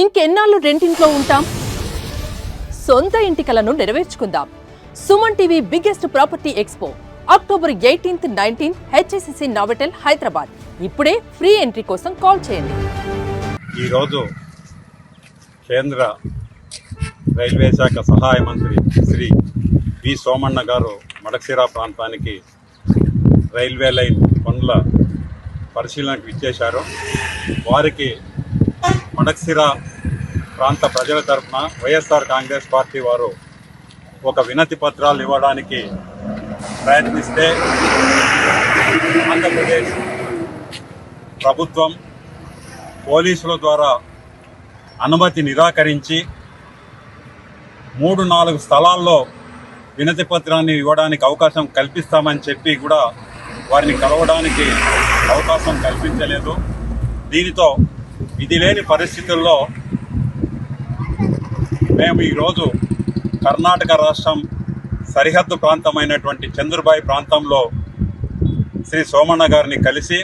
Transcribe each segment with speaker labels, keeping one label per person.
Speaker 1: ఇంకెన్నాళ్ళు రెంటింట్లో ఉంటాం? సొంత ఇంటి కలను నెరవేర్చుకుందాం. Suman TV biggest property expo. October eighteenth nineteenth HSCC Novotel Hyderabad. ఇప్పుడే ఫ్రీ ఎంట్రీ కోసం కాల్ చేయండి.
Speaker 2: ఈరోజు కేంద్ర రైల్వే శాఖ సహాయ మంత్రి శ్రీ వి సోమన్న గారు మడక్సిరా ప్రాంతానికి రైల్వే లైన్ పనుల పరిశీలనకు ఇచ్చేశారు వారికి మడక్సిరా ప్రాంత ప్రజల తరఫున వైఎస్ఆర్ కాంగ్రెస్ పార్టీ వారు ఒక వినతి పత్రాలు ఇవ్వడానికి ప్రయత్నిస్తే ఆంధ్రప్రదేశ్ ప్రభుత్వం పోలీసుల ద్వారా అనుమతి నిరాకరించి మూడు నాలుగు స్థలాల్లో వినతి పత్రాన్ని ఇవ్వడానికి అవకాశం కల్పిస్తామని చెప్పి కూడా వారిని కలవడానికి అవకాశం కల్పించలేదు. దీనితో ఇది లేని పరిస్థితుల్లో మేము ఈరోజు కర్ణాటక రాష్ట్రం సరిహద్దు ప్రాంతమైనటువంటి చంద్రబాయి ప్రాంతంలో శ్రీ సోమన్న గారిని కలిసి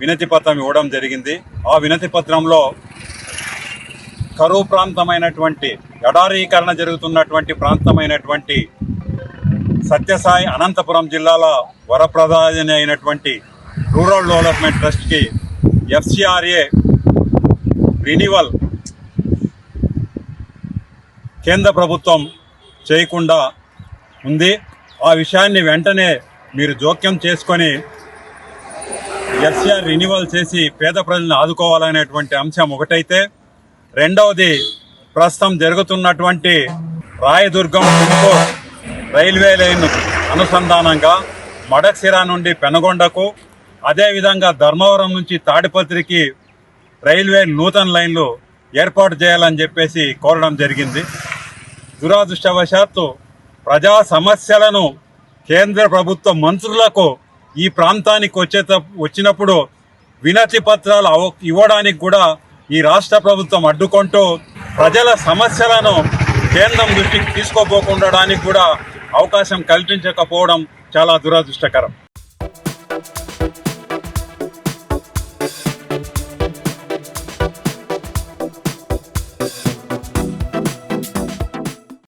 Speaker 2: వినతి పత్రం ఇవ్వడం జరిగింది. ఆ వినతి పత్రంలో కరువు ప్రాంతమైనటువంటి ఎడారీకరణ జరుగుతున్నటువంటి ప్రాంతమైనటువంటి సత్యసాయి అనంతపురం జిల్లాల వరప్రదాయని అయినటువంటి రూరల్ డెవలప్మెంట్ ట్రస్ట్కి ఎఫ్సిఆర్ఏ రినివల్ కేంద్ర ప్రభుత్వం చేయకుండా ఉంది. ఆ విషయాన్ని వెంటనే మీరు జోక్యం చేసుకొని ఎఫ్సిఆర్ రినివల్ చేసి పేద ప్రజలను ఆదుకోవాలనేటువంటి అంశం ఒకటైతే రెండవది ప్రస్తుతం జరుగుతున్నటువంటి రాయదుర్గం రైల్వే లైన్ అనుసంధానంగా మడక్సిరా నుండి పెనగొండకు అదేవిధంగా ధర్మవరం నుంచి తాడిపత్రికి రైల్వే నూతన లైన్లు ఏర్పాటు చేయాలని చెప్పేసి కోరడం జరిగింది. దురాదృష్టవశాత్తు ప్రజా సమస్యలను కేంద్ర ప్రభుత్వ మంత్రులకు ఈ ప్రాంతానికి వచ్చే వచ్చినప్పుడు వినతి పత్రాలు ఇవ్వడానికి కూడా ఈ రాష్ట్ర ప్రభుత్వం అడ్డుకుంటూ ప్రజల సమస్యలను కేంద్రం దృష్టికి తీసుకోపోకుండడానికి కూడా అవకాశం కల్పించకపోవడం చాలా దురదృష్టకరం. Yeah.